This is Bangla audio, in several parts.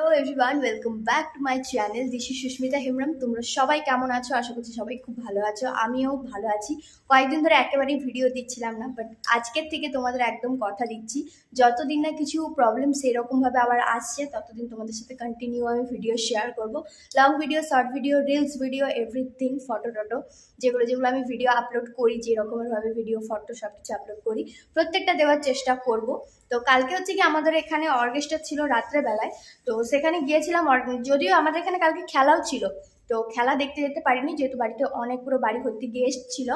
Hello everyone welcome back to my channel Dishi Susmita Hembram তোমরা সবাই কেমন আছো? আশা করছি সবাই খুব ভালো আছো। আমিও ভালো আছি। কয়েকদিন ধরে একেবারেই ভিডিও দিচ্ছিলাম না বাট আজকের থেকে তোমাদের একদম কথা দিচ্ছি। যতদিন না কিছু প্রবলেম সেরকমভাবে আবার আসছে, ততদিন তোমাদের সাথে কন্টিনিউ আমি ভিডিও শেয়ার করব। Long video short video reels video everything photo টটো, যেগুলো যেগুলো আমি ভিডিও আপলোড করি যে রকমেরভাবে ভিডিও ফটো সব কিছু আপলোড করি, প্রত্যেকটা দেওয়ার চেষ্টা করব। তো কালকে হচ্ছে কি আমাদের এখানে অর্কেস্ট্রা ছিল রাত্রেবেলায়। তো সেখানে গিয়েছিলাম যদিও আমাদের এখানে কালকে খেলাও ছিল, তো খেলা দেখতে যেতে পারিনি, যেহেতু বাড়িতে অনেক পুরো বাড়ি ভর্তি গেস্ট ছিল।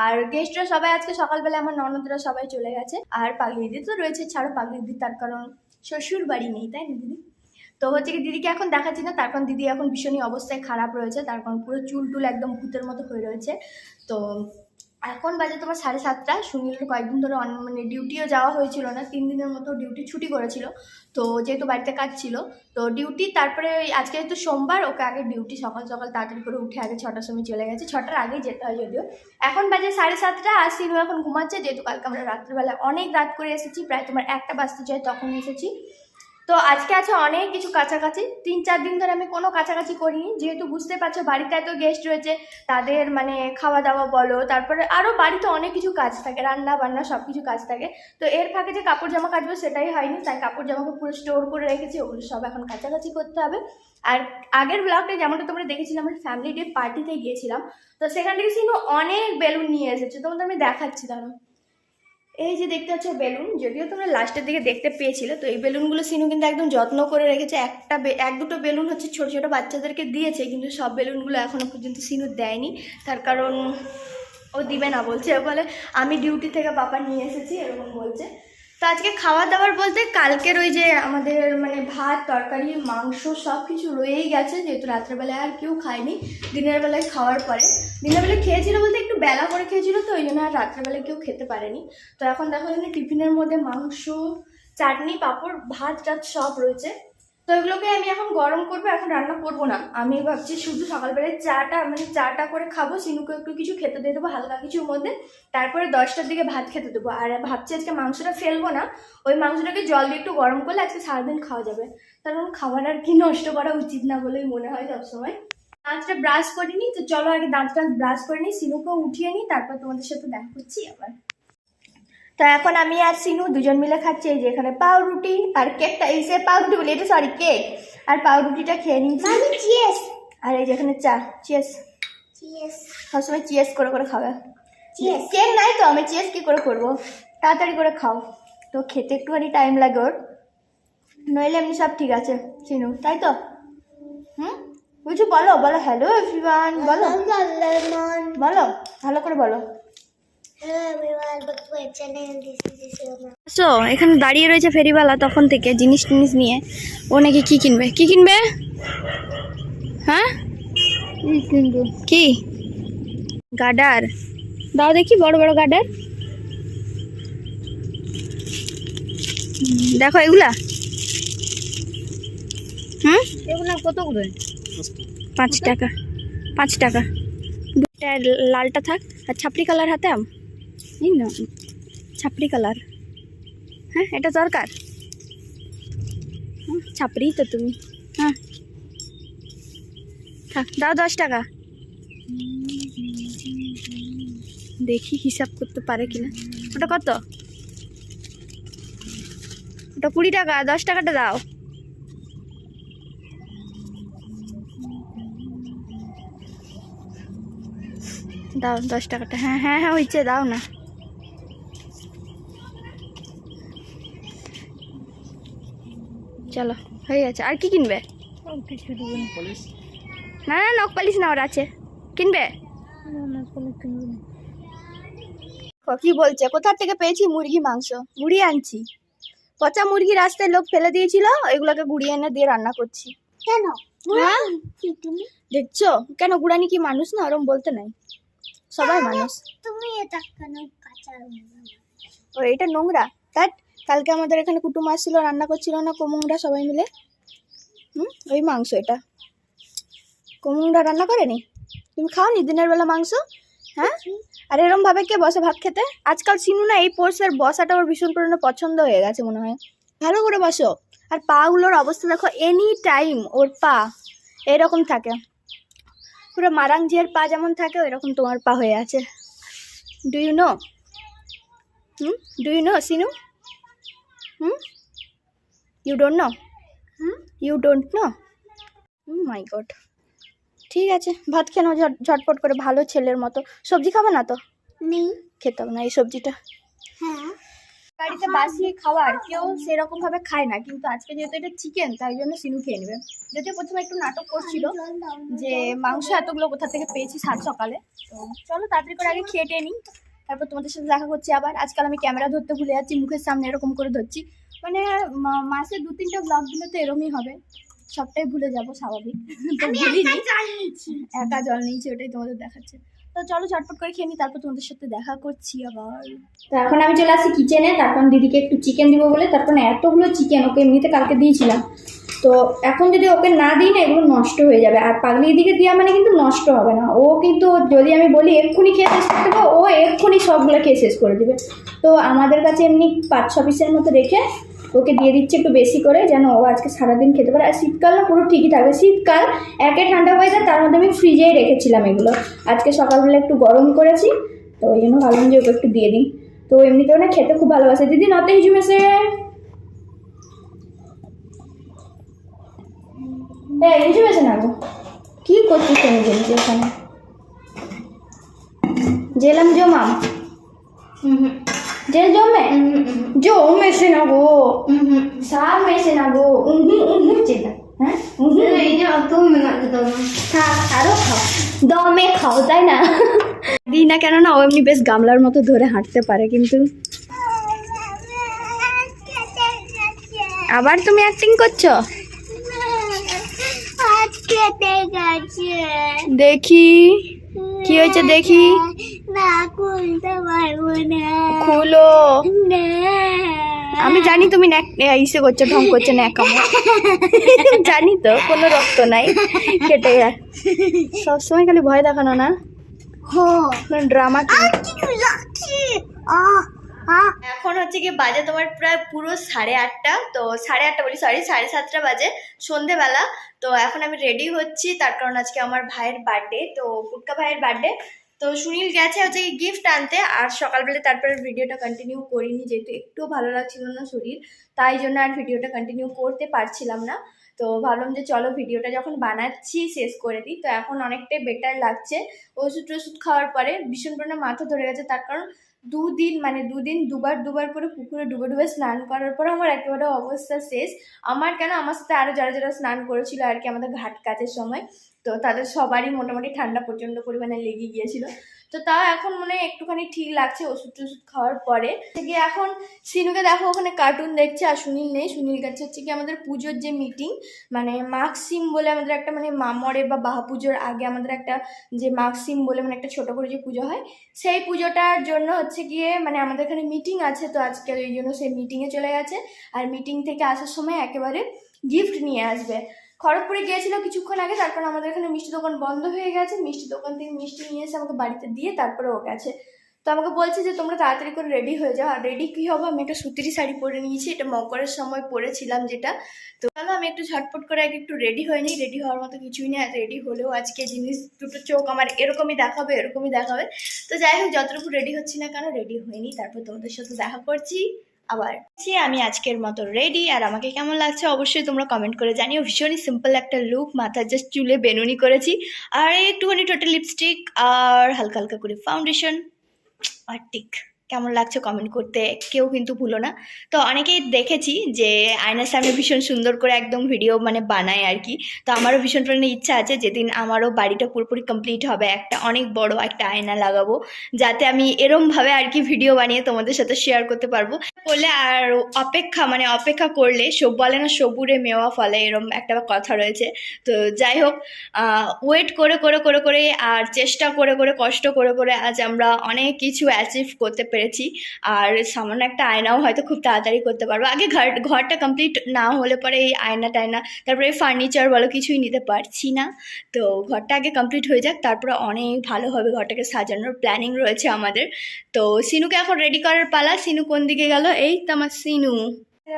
আর গেস্টরা সবাই আজকে সকালবেলা আমার ননদরা সবাই চলে গেছে, আর পাগলিদি তো রয়েছে, ছাড়ো পাগলি পাগলিদি তার কারণ শ্বশুর বাড়ি নেই, তাই না দিদি? তো হচ্ছে কি দিদিকে এখন দেখাচ্ছি না, তার কারণ দিদি এখন ভীষণই অবস্থায় খারাপ রয়েছে, তার কারণ পুরো চুল টুল একদম ভূতের মতো হয়ে রয়েছে, তো এখন বাজে তোমার সাড়ে সাতটা। সুনীলের কয়েকদিন ধরে অন- মানে ডিউটিও যাওয়া হয়েছিল না, তিন দিনের মতো ডিউটি ছুটি করেছিল। তো যেহেতু বাড়িতে কাজ ছিল, তো ডিউটি তারপরে আজকে যেহেতু সোমবার, ওকে আগে ডিউটি সকাল সকাল তাড়াতাড়ি করে উঠে আগে ছটার সময় চলে গেছে। ছটার আগেই যেতে হয় যদিও। এখন বাজে সাড়ে সাতটা আর সিনু এখন ঘুমাচ্ছে। যেহেতু কালকে আমরা রাত্রিবেলা অনেক রাত করে এসেছি, প্রায় তোমার একটা বাজতে চাই তখন এসেছি। তো আজকে আছে অনেক কিছু কাছাকাছি। তিন চার দিন ধরে আমি কোনো কাছাকাছি করিনি। যেহেতু বুঝতে পারছ, বাড়িতে এত গেস্ট রয়েছে, তাদের মানে খাওয়া দাওয়া বলো, তারপরে আরও বাড়িতে অনেক কিছু কাজ থাকে রান্না বান্না সব কিছু কাজ থাকে। তো এর ফাঁকে যে কাপড় জামা কাচবো সেটাই হয়নি, তাই কাপড় জামাকে পুরো স্টোর করে রেখেছি, ওগুলো সব এখন কাছাকাছি করতে হবে। আর আগের ব্লগটা যেমনটা তোমরা দেখেছিলাম আমরা ফ্যামিলি ডে পার্টিতে গিয়েছিলাম, তো সেখান থেকে সিনু অনেক বেলুন নিয়ে এসেছে, তোমাদের আমি দেখাচ্ছি দাঁড়ো এই যে দেখতে পাচ্ছ বেলুন, যদিও তোমরা লাস্টের দিকে দেখতে পেয়েছিলে, তো এই বেলুনগুলো সিনু কিন্তু একদম যত্ন করে রেখেছে। একটা এক দুটো বেলুন হচ্ছে ছোট ছোট বাচ্চাদেরকে দিয়েছে, কিন্তু সব বেলুনগুলো এখনও পর্যন্ত সিনু দেয়নি। তার কারণ ও দিবে না বলছে বলে, আমি ডিউটি থেকে বাবা নিয়ে এসেছি, এরকম বলছে। তো আজকে খাওয়া দাওয়ার বলতে কালকের ওই যে আমাদের মানে ভাত, তরকারি, মাংস সব কিছু রয়েই গেছে, যেহেতু রাত্রেবেলায় আর কেউ খায়নি, দিনের বেলায় খাওয়ার পরে। দিনের বেলায় খেয়েছিল বলতে একটু বেলা করে খেয়েছিল তো, ওই জন্য আর রাত্রেবেলায় কেউ খেতে পারেনি। তো এখন দেখো এখানে টিফিনের মধ্যে মাংস, চাটনি, পাঁপড়, ভাত, টাত সব রয়েছে। তো এগুলোকে আমি এখন গরম করব, এখন রান্না করব না। আমি ভাবছি শুধু সকালবেলায় চাটা মানে চাটা করে খাব, সিনুকে একটু কিছু খেতে দিয়ে দেবো, হালকা কিছুর মধ্যে। তারপরে দশটার দিকে ভাত খেতে দেবো। আর ভাবছি আজকে মাংসটা ফেলব না, ওই মাংসটাকে জল দিয়ে একটু গরম করলে আজকে সারাদিন খাওয়া যাবে। কারণ খাবার আর কি নষ্ট করা উচিত না বলেই মনে হয় সবসময়। দাঁতটা ব্রাশ করিনি তো চলো আগে দাঁতটা ব্রাশ করে নিই, সিনুকেও উঠিয়ে নিই, তারপর তোমাদের সাথে দেখা করছি আবার। তো এখন আমি আর সিনু দুজন মিলে খাচ্ছি এই যে এখানে পাউরুটি আর কেকটা এই সে পাউরুটি বলি এটা সরি কেক আর পাউরুটিটা খেয়ে নিচ্ছি আর এই যে এখানে চা চিয়েস চিয়েস সবসময় চিয়েস করে করে খাবে. কেক নাই তো আমি চিয়েস কি করে করব? তাড়াতাড়ি করে খাও। তো খেতে একটুখানি টাইম লাগে ওর। নইলে এমনি সব ঠিক আছে চিনু তাই তো? হুম? বুঝছ বলো বলো হ্যালো এভরিওয়ান বলো। বলো ভালো করে বলো। সো এখানে দাঁড়িয়ে রয়েছে ফেরিওয়ালা তখন থেকে জিনিস টিনিস নিয়ে। ও নাকি কি কিনবে? কি কিনবে? হ্যাঁ? কি গার্ডার দাও দেখি বড় বড় গার্ডার দেখো এগুলা। হুম? এগুলো কত করে? পাঁচ টাকা। পাঁচ টাকা। দুটা লালটা থাক। আর ছাপড়ি কালার হাতে আম। ছাপড়ি কালার হ্যাঁ এটা দরকার? হুম, ছাপড়ি তো তুমি। হ্যাঁ। থাক দাও দশ টাকা। দেখি হিসাব করতে পারে কিনা। ওটা কত? ওটা কুড়ি টাকা দশ টাকাটা দাও। দাও দশ টাকাটা। হ্যাঁ হ্যাঁ হ্যাঁ হয়েছে দাও না। চলো হয়ে গেছে। আর কি কিনবে? কিছু না না নখ পালিশ না ওর আছে। কিনবে? না না কোনো কিনবো না ও, কি বলছে? কোথা থেকে পেয়েছি মুরগি মাংস? মুড়ি আনছি। পচা মুরগি রাস্তায় লোক ফেলে দিয়েছিল এগুলোকে গুড়িয়ে এনে দিয়ে রান্না করছি। কেন? হ্যাঁ? দেখছ? কেন গুড়ানি কি মানুষ না? ওরম বলতে নাই। সবাই মানুষ। তুমি এটা কেন কাঁচা ও এটা নোংরা। তার কালকে আমাদের এখানে কুটুম আসছিল রান্না করছিল না কোমংরা সবাই মিলে। হুম ওই মাংস এটা। কোমংরা রান্না করেনি? তুমি খাওনি দিনের বেলা মাংস? হ্যাঁ? আর এরম ভাবে কে বসে ভাত খেতে? আজকাল সিনু না এই পোর্সের বসাটা ওর ভীষণ পরিমাণে পছন্দ হয়ে গেছে মনে হয়। ভালো করে বসো। আর পাগুলোর অবস্থা দেখো এনি টাইম ওর পা এরকম থাকে। পুরো মারাংজিয়ার পা যেমন থাকে ওইরকম তোমার পা হয়ে আছে। Do you know hmm? Do you know Sinu? Hmm? You don't know hmm? You don't know my god ঠিক আছে ভাত খেয়ে নাও ঝট ঝটপট করে ভালো ছেলের মতো। সবজি খাবে না তো? নেই। খেতে হবে না এই সবজিটা। হ্যাঁ। বাড়িতে বাসি খাওয়ার কেউ সেরকম ভাবে খায় না। কিন্তু আজকে যেহেতু এটা চিকেন তাই জন্য সিনু খেয়ে নেবে। যদিও প্রথমে একটু নাটক করছিল যে মাংস এতগুলো কোথা থেকে পেয়েছি সাত সকালে। তো চলো তাড়াতাড়ি করে আগে খেয়ে টেয়ে নিই। তারপর তোমাদের সাথে দেখা করছি আবার। আজকাল আমি ক্যামেরা ধরতে ভুলে যাচ্ছি মুখের সামনে এরকম করে ধরছি। মানে মাসে দু তিনটা ব্লগ দিলে তো এরমই হবে। সবটাই ভুলে যাব স্বাভাবিক। তো ভুলিনি। একা জল নিয়েছি ওটাই তোমাদের দেখাচ্ছে। তো চলো চটপট করে খেয়ে নিই তারপর তোমাদের সাথে দেখা করছি আবার। তো এখন আমি চলে আসি কিচেনে তারপর দিদিকে একটু চিকেন দিব বলে, তারপর এতগুলো চিকেন ওকে এমনিতে কালকে দিয়েছিলাম। তো এখন যদি ওকে না দিই না, এগুলো নষ্ট হয়ে যাবে। আর পাগলি দিকে দেওয়া মানে কিন্তু নষ্ট হবে না। ও কিন্তু যদি আমি বলি এক্ষুনি খেয়ে শেষ করতে পারো ও এক্ষুনি সবগুলো খেয়ে শেষ করে দেবে। তো আমাদের কাছে এমনি পাঁচ ছ পিসের মতো রেখে ওকে দিয়ে দিচ্ছে একটু বেশি করে যেন ও আজকে সারাদিন খেতে পারে। আর শীতকাল না, পুরো ঠিকই থাকবে শীতকাল একে ঠান্ডা হয়ে যায়, তার মধ্যে আমি ফ্রিজেই রেখেছিলাম এগুলো। আজকে সকালবেলা একটু গরম করেছি, তো ওই জন্য ভাবলাম যে ওকে একটু দিয়ে দিই। তো এমনিতেও না খেতে খুব ভালোবাসে। দিদি, নতে হিজুমেছে এই হিজুমেছে না গো। কি করছিস তুমি জেলছি ওখানে জেলাম জমাম জেল জমে জমেছে না গো সার মেশে না গো উহু উহু চেনা হ্যাঁ আরও খাও দমে খাও তাই না দিই না কেন না ও এমনি বেশ গামলার মতো ধরে হাঁটতে পারে কিন্তু আবার তুমি অ্যাক্টিং করছ দেখি কি হয়েছে দেখি না খুলতে পারব না। খুলো। আমি জানি তুমি ন্যাক- ইসে করছ ঢং করছ না জানি তো কোনো রক্ত নাই কেটে যায়। সবসময় খালি ভয় দেখানো না? ড্রামা এখন হচ্ছে কি বাজে তোমার প্রায় পুরো সাড়ে আটটা তো সাড়ে আটটা বলি সরি সাড়ে সাতটা বাজে সন্ধেবেলা। তো এখন আমি রেডি হচ্ছি তার কারণ আজকে আমার ভাইয়ের বার্থডে তো পুটকা ভাইয়ের বার্থডে তো সুনীল গেছে হচ্ছে গিফট আনতে, আর সকালবেলা তারপরে ভিডিওটা কন্টিনিউ করিনি, যেহেতু একটু ভালো লাগছিল না শরীর তাই জন্য আর ভিডিওটা কন্টিনিউ করতে পারছিলাম না। তো ভাবলাম যে চলো ভিডিওটা যখন বানাচ্ছি, শেষ করে দিই, তো এখন অনেকটাই বেটার লাগছে। ওষুধ টষুধ খাওয়ার পরে ভীষণ পরিমাণে মাথা ধরে গেছে, তার কারণ দুদিন মানে দুদিন, দুবার দুবার করে পুকুরে ডুবে ডুবে স্নান করার পর আমার একেবারে অবস্থা শেষ। আমার কেন, আমার সাথে আরও যারা যারা স্নান করেছিল আর কি আমাদের ঘাট কাজের সময় তো তাদের সবারই মোটামুটি ঠান্ডা প্রচণ্ড পরিমাণে লেগে গিয়েছিল। তো তাও এখন মনে হয় একটুখানি ঠিক লাগছে ওষুধ টষুধ খাওয়ার পরে। গিয়ে এখন সিনুকে দেখো, ওখানে কার্টুন দেখছে আর সুনীল নেই। সুনীল গেছে হচ্ছে কি আমাদের পুজোর যে মিটিং মানে মাঘসিম বলে আমাদের একটা মানে মামরে বা বাহা পুজোর আগে আমাদের একটা যে মাঘসিম বলে মানে একটা ছোট করে যে পুজো হয়, সেই পুজোটার জন্য হচ্ছে গিয়ে মানে আমাদের এখানে মিটিং আছে। তো আজকে ওই জন্য সেই মিটিংয়ে চলে গেছে। আর মিটিং থেকে আসার সময় একেবারে গিফট নিয়ে আসবে। খড়গপুরে গিয়েছিল কিছুক্ষণ আগে তারপর আমাদের এখানে মিষ্টি দোকান বন্ধ হয়ে গেছে। মিষ্টি দোকান থেকে মিষ্টি নিয়ে এসে আমাকে বাড়িতে দিয়ে তারপরে ও গেছে। তো আমাকে বলছে যে, তোমরা তাড়াতাড়ি করে রেডি হয়ে যাও। আর রেডি কী হব? আমি একটা সুতিরি শাড়ি পরে নিয়েছি। এটা মকরের সময় পরেছিলাম যেটা। তো চলো আমি একটু ঝটপট করে আগে একটু রেডি হয়ে নিই। রেডি হওয়ার মতো কিছুই নেই। রেডি হলেও আজকে জিনিস দুটো চোখ আমার এরকমই দেখাবে এরকমই দেখাবে। তো যাই হোক, যতটুকু রেডি হচ্ছি না কেন রেডি হয়নি। তারপর তোমাদের সাথে দেখা করছি। আবার আমি আজকের মতো রেডি আর আমাকে কেমন লাগছে অবশ্যই তোমরা কমেন্ট করে জানিও। ভীষণই সিম্পল একটা লুক মাথার জাস্ট চুলে বেনুনি করেছি। আর একটুখানি টোটাল লিপস্টিক আর হালকা হালকা করে ফাউন্ডেশন আর টিক কেমন লাগছে কমেন্ট করতে কেউ কিন্তু ভুলো না। তো অনেকেই দেখেছি যে আয়নার সামনে ভীষণ সুন্দর করে একদম ভিডিও মানে বানায় আর কি। তো আমারও ভীষণ পরিমাণে ইচ্ছা আছে যেদিন আমারও বাড়িটা পুরোপুরি কমপ্লিট হবে, একটা অনেক বড় একটা আয়না লাগাবো, যাতে আমি এরমভাবে আর কি ভিডিও বানিয়ে তোমাদের সাথে শেয়ার করতে পারব। করলে আর অপেক্ষা মানে অপেক্ষা করলে সব বলে না সবুরে মেওয়া ফলে এরম একটা কথা রয়েছে। তো যাই হোক ওয়েট করে করে করে করে আর চেষ্টা করে করে, কষ্ট করে করে আজ আমরা অনেক কিছু অ্যাচিভ করতে পেরেছি আর সামান্য একটা আয়নাও হয়তো খুব তাড়াতাড়ি করতে পারব। আগে ঘর, ঘরটা কমপ্লিট না হলে পরে এই আয়না টায়না, তারপরে ফার্নিচার বলো কিছুই নিতে পারছি না। তো ঘরটা আগে কমপ্লিট হয়ে যাক, তারপরে অনেক ভালোভাবে ঘরটাকে সাজানোর। প্ল্যানিং রয়েছে আমাদের। তো সিনুকে এখন রেডি করার পালা। সিনু কোন দিকে গেল? এই তো আমার সিনু।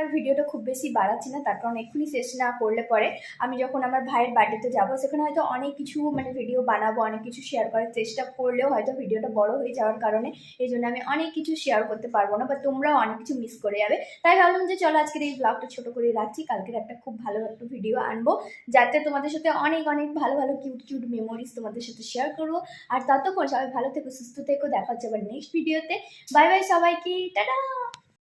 আর ভিডিওটা খুব বেশি বাড়াচ্ছি না, তার কারণ এক্ষুনি শেষ না করলে পরে আমি যখন আমার ভাইয়ের বাড়িতে যাব, সেখানে হয়তো অনেক কিছু মানে ভিডিও বানাবো, অনেক কিছু শেয়ার করার চেষ্টা করলেও হয়তো ভিডিওটা বড় হয়ে যাওয়ার কারণে এই জন্য আমি অনেক কিছু শেয়ার করতে পারব না বা তোমরাও অনেক কিছু মিস করে যাবে। তাই ভাবলাম যে চলো আজকের এই ব্লগটা ছোট করে রাখছি, কালকের একটা খুব ভালো একটা ভিডিও আনব, যাতে তোমাদের সাথে অনেক অনেক ভালো ভালো কিউট কিউট মেমোরিজ তোমাদের সাথে শেয়ার করব। আর ততক্ষণ সবাই ভালো থেকো, সুস্থ থেকো, দেখা হচ্ছে আবার নেক্সট ভিডিওতে বাই বাই সবাইকে, টাটা!